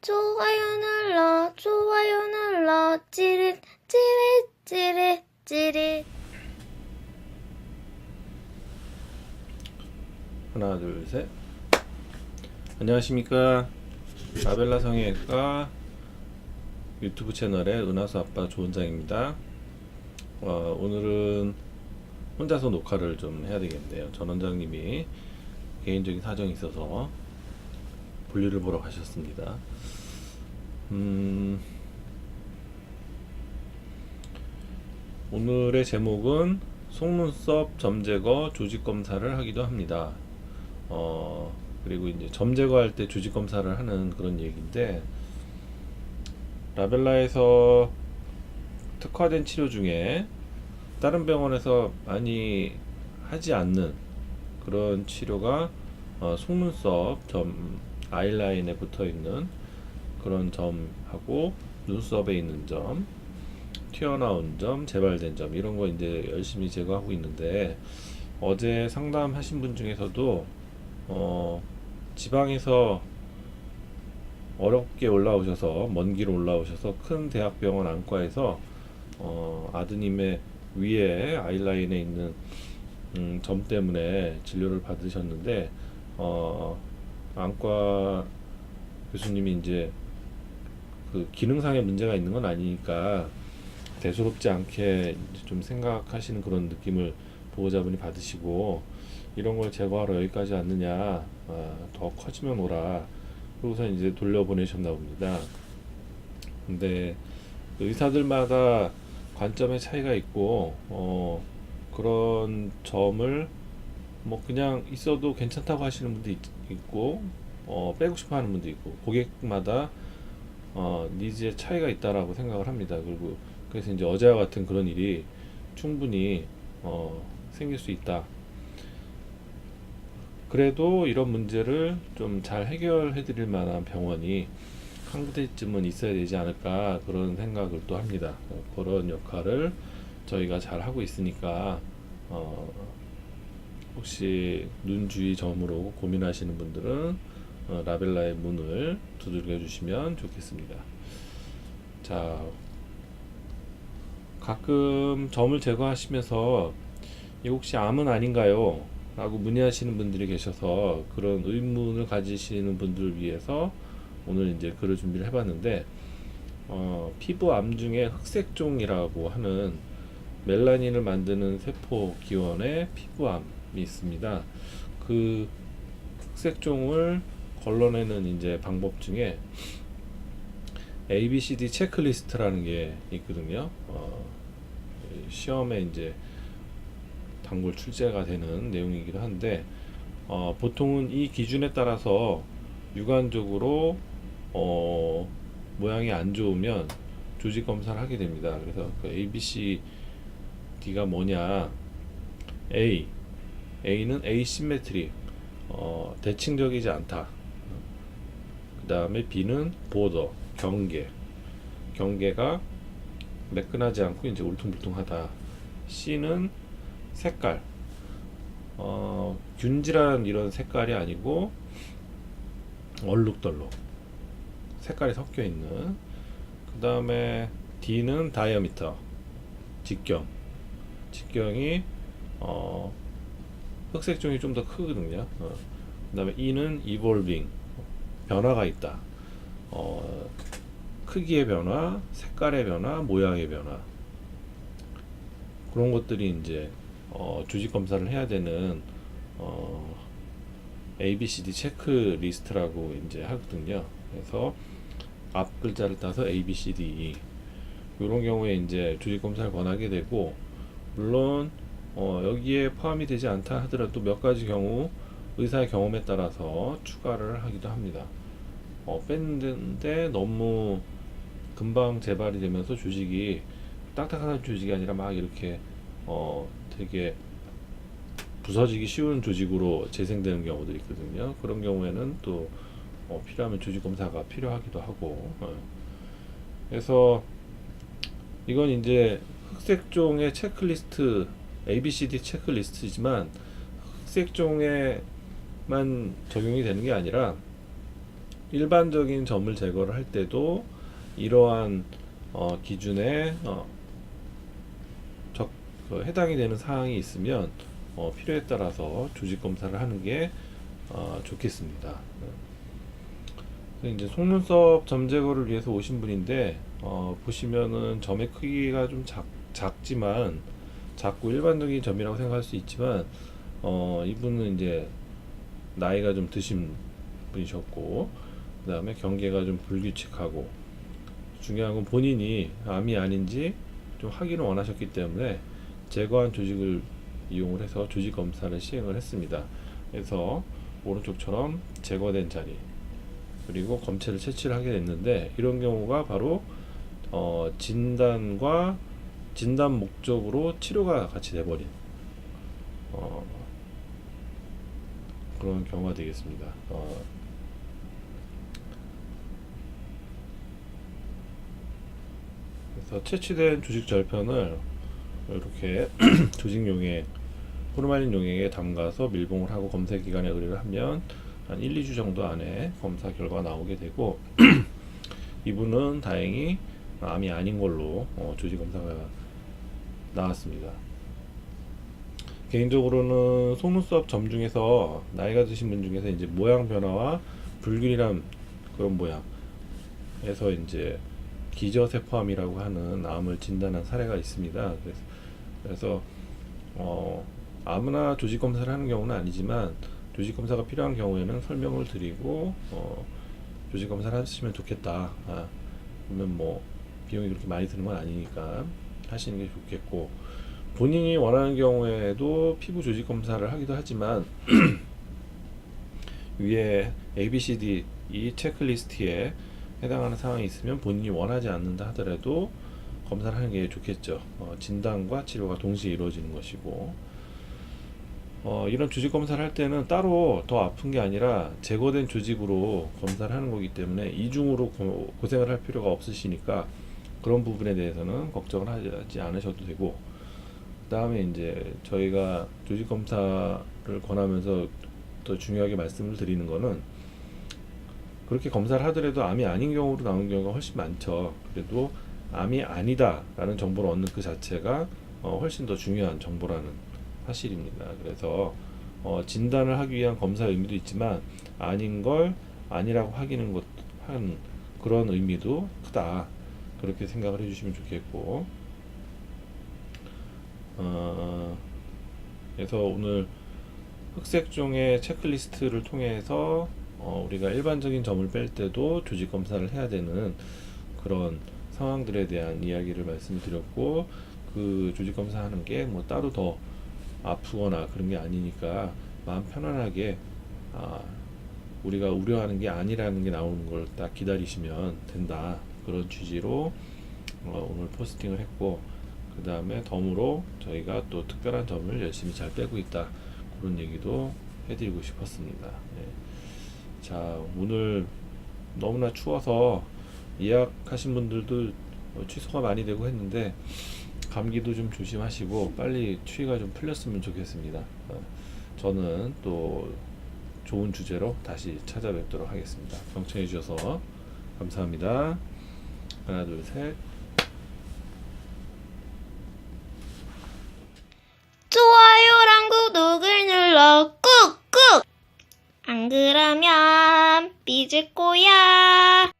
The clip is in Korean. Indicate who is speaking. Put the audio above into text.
Speaker 1: 좋아요 눌러 좋아요 눌러 찌릿 찌릿 찌릿 찌릿
Speaker 2: 하나 둘 셋. 안녕하십니까 라벨라 성형외과 유튜브 채널의 은하수 아빠 조원장입니다. 어, 오늘은 혼자서 녹화를 좀 해야 되겠네요. 전 원장님이 개인적인 사정이 있어서 볼일을 보러 가셨습니다. 음, 오늘의 제목은 속눈썹 점 제거 조직 검사를 하기도 합니다. 어, 그리고 이제 점 제거할 때 조직 검사를 하는 그런 얘기인데 라벨라에서 특화된 치료 중에 다른 병원에서 많이 하지 않는 그런 치료가 어, 속눈썹 점 아이라인에 붙어 있는 그런 점하고 눈썹에 있는 점 튀어나온 점, 재발된 점 이런 거 이제 열심히 제거하고 있는데 어제 상담하신 분 중에서도 어 지방에서 어렵게 올라오셔서 먼 길 올라오셔서 큰 대학병원 안과에서 어 아드님의 위에 아이라인에 있는 음, 점 때문에 진료를 받으셨는데 어 안과 교수님이 이제 그 기능상의 문제가 있는 건 아니니까 대수롭지 않게 좀 생각하시는 그런 느낌을 보호자분이 받으시고 이런 걸 제거하러 여기까지 왔느냐 아, 더 커지면 오라 그러고서 이제 돌려보내셨나 봅니다. 근데 의사들마다 관점의 차이가 있고 어, 그런 점을 뭐 그냥 있어도 괜찮다고 하시는 분도 있, 있고 어, 빼고 싶어 하는 분도 있고 고객마다 어, 니즈의 차이가 있다라고 생각을 합니다. 그리고 그래서 이제 어제와 같은 그런 일이 충분히 어, 생길 수 있다. 그래도 이런 문제를 좀 잘 해결해 드릴 만한 병원이 한 군데쯤은 있어야 되지 않을까 그런 생각을 또 합니다. 어, 그런 역할을 저희가 잘 하고 있으니까 어, 혹시 눈 주위 점으로 고민하시는 분들은 어, 라벨라의 문을 두들겨 주시면 좋겠습니다. 자, 가끔 점을 제거하시면서 이 혹시 암은 아닌가요? 라고 문의하시는 분들이 계셔서 그런 의문을 가지시는 분들을 위해서 오늘 이제 글을 준비를 해봤는데 어, 피부암 중에 흑색종이라고 하는 멜라닌을 만드는 세포 기원의 피부암이 있습니다. 그 흑색종을 걸러내는 이제 방법 중에 ABCD 체크리스트라는 게 있거든요. 어, 시험에 이제 단골 출제가 되는 내용이기도 한데 어, 보통은 이 기준에 따라서 육안적으로 어, 모양이 안 좋으면 조직 검사를 하게 됩니다. 그래서 그 ABCD가 뭐냐? A A는 에이시메트리 어, 대칭적이지 않다. 그 다음에 B는 보더 경계. 경계가 매끈하지 않고 이제 울퉁불퉁하다. C는 색깔. 어, 균질한 이런 색깔이 아니고 얼룩덜룩. 색깔이 섞여 있는. 그 다음에 D는 다이어미터 직경. 직경이 어, 흑색 종이 좀 더 크거든요. 어, 그 다음에 E는 evolving 변화가 있다. 어, 크기의 변화 색깔의 변화 모양의 변화. 그런 것들이 이제 어, 조직 검사를 해야 되는 어, ABCD 체크 리스트라고 이제 하거든요. 그래서 앞 글자를 따서 ABCD 이런 경우에 이제 조직 검사를 권하게 되고 물론 어, 여기에 포함이 되지 않다 하더라도 몇 가지 경우 의사의 경험에 따라서 추가를 하기도 합니다. 어, 뺐는데 너무 금방 재발이 되면서 조직이 딱딱한 조직이 아니라 막 이렇게 어, 되게 부서지기 쉬운 조직으로 재생되는 경우도 있거든요. 그런 경우에는 또 어, 필요하면 조직 검사가 필요하기도 하고. 어. 그래서 이건 이제 흑색종의 체크리스트 ABCD 체크리스트지만 흑색종에만 적용이 되는 게 아니라 일반적인 점을 제거를 할 때도 이러한 어, 기준에 어, 적, 그 해당이 되는 사항이 있으면 어, 필요에 따라서 조직 검사를 하는 게 어, 좋겠습니다. 이제 속눈썹 점 제거를 위해서 오신 분인데 어, 보시면은 점의 크기가 좀 작, 작지만 작고 일반적인 점이라고 생각할 수 있지만 어, 이분은 이제 나이가 좀 드신 분이셨고 그 다음에 경계가 좀 불규칙하고 중요한 건 본인이 암이 아닌지 좀 확인을 원하셨기 때문에 제거한 조직을 이용을 해서 조직 검사를 시행을 했습니다. 그래서 오른쪽처럼 제거된 자리 그리고 검체를 채취를 하게 됐는데 이런 경우가 바로 어, 진단과 진단 목적으로 치료가 같이 돼버린 어, 그런 경우가 되겠습니다. 어, 그래서 채취된 조직 절편을 이렇게 조직 용액, 포르말린 용액에 담가서 밀봉을 하고 검사 기간에 의뢰를 하면 한 1, 2주 정도 안에 검사 결과가 나오게 되고 이분은 다행히 암이 아닌 걸로 어, 조직 검사가 나왔습니다. 개인적으로는 속눈썹 점 중에서 나이가 드신 분 중에서 이제 모양 변화와 불균이란 그런 모양에서 이제 기저세포암이라고 하는 암을 진단한 사례가 있습니다. 그래서, 그래서 어, 아무나 조직 검사를 하는 경우는 아니지만 조직 검사가 필요한 경우에는 설명을 드리고 어, 조직 검사를 하시면 좋겠다. 아, 그러면 뭐 비용이 그렇게 많이 드는 건 아니니까 하시는 게 좋겠고 본인이 원하는 경우에도 피부 조직 검사를 하기도 하지만 위에 A, B, C, D 이 체크리스트에 해당하는 상황이 있으면 본인이 원하지 않는다 하더라도 검사를 하는 게 좋겠죠. 어, 진단과 치료가 동시에 이루어지는 것이고 어, 이런 조직 검사를 할 때는 따로 더 아픈 게 아니라 제거된 조직으로 검사를 하는 거기 때문에 이중으로 고, 고생을 할 필요가 없으시니까 그런 부분에 대해서는 걱정을 하지 않으셔도 되고 그 다음에 이제 저희가 조직 검사를 권하면서 더 중요하게 말씀을 드리는 거는 그렇게 검사를 하더라도 암이 아닌 경우로 나오는 경우가 훨씬 많죠. 그래도 암이 아니다라는 정보를 얻는 그 자체가 어, 훨씬 더 중요한 정보라는 사실입니다. 그래서 어, 진단을 하기 위한 검사 의미도 있지만 아닌 걸 아니라고 확인한 것, 한 그런 의미도 크다. 그렇게 생각을 해주시면 좋겠고, 어, 그래서 오늘 흑색종의 체크리스트를 통해서 어, 우리가 일반적인 점을 뺄 때도 조직 검사를 해야 되는 그런 상황들에 대한 이야기를 말씀드렸고 그 조직 검사하는 게 뭐 따로 더 아프거나 그런 게 아니니까 마음 편안하게 아, 우리가 우려하는 게 아니라는 게 나오는 걸 딱 기다리시면 된다 그런 취지로 어, 오늘 포스팅을 했고 그 다음에 덤으로 저희가 또 특별한 점을 열심히 잘 빼고 있다 그런 얘기도 해드리고 싶었습니다. 네. 자 오늘 너무나 추워서 예약하신 분들도 어, 취소가 많이 되고 했는데 감기도 좀 조심하시고 빨리 추위가 좀 풀렸으면 좋겠습니다. 어, 저는 또 좋은 주제로 다시 찾아뵙도록 하겠습니다. 경청해 주셔서 감사합니다. 하나 둘 셋.
Speaker 1: 좋아요랑 구독을 눌러. 꾹꾹. 안 그러면 삐질 거야